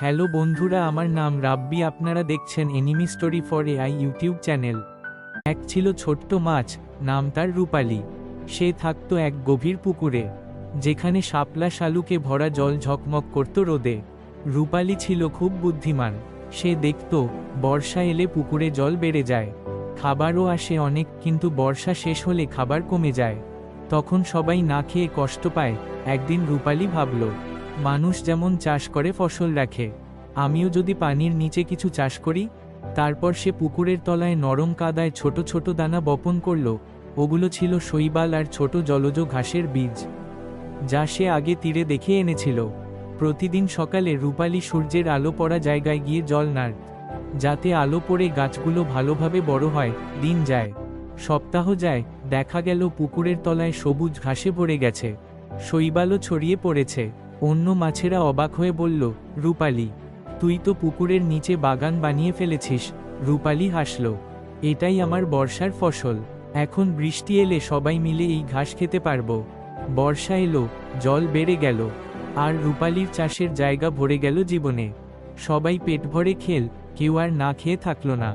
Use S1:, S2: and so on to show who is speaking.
S1: Hello বন্ধুরা, আমার নাম রাব্বি, আপনারা দেখছেন enemy story for AI YouTube channel. এক ছিল ছোট্ট মাছ, নাম তার রূপালী। সে থাকত এক গভীর পুকুরে, যেখানে শাপলা শালুকে ভরা জল ঝকমক করত রোদে। রূপালী ছিল খুব বুদ্ধিমান, সে দেখত, বর্ষা এলে পুকুরে জল বেড়ে যায়। খাবারও আসে অনেক, কিন্তু বর্ষা শেষ হলে খাবার কমে যায়। তখন সবাই না খেয়ে কষ্ট পায়, একদিন রূপালী ভাবল মানুষ যেমন চাষ করে, ফসল রাখে। আমিও যদি পানির নিচে কিছু চাষ করি, তারপর সে পুকুরের তলায় নরম কাদায় ছোট ছোট দানা বপন করল, ওগুলো ছিল শৈবাল আর ছোট জলজ ঘাসের বীজ, যা সে আগে তীরে দেখে এনেছিল। প্রতিদিন সকালে রূপালী সূর্যের আলো পড়া জায়গায় গিয়ে জল নাড়ত যাতে আলো পড়ে গাছগুলো ভালোভাবে বড় হয়, দিন যায়। সপ্তাহ যায়, দেখা গেল পুকুরের তলায় সবুজ ঘাসে ভরে গেছে, শৈবালও ছড়িয়ে পড়েছে। অন্য মাছেরা অবাক হয়ে বলল, রূপালী, তুই তো পুকুরের নিচে বাগান বানিয়ে ফেলেছিস। রূপালি হাসল, এটাই আমার বর্ষার ফসল। এখন বৃষ্টি এলে সবাই মিলে এই ঘাস খেতে পারব। বর্ষা এলো, জল বেড়ে গেল, আর রূপালীর চাষের জায়গা ভরে গেল জীবনে। সবাই পেট ভরে খেল, কেউ আর না খেয়ে থাকল না।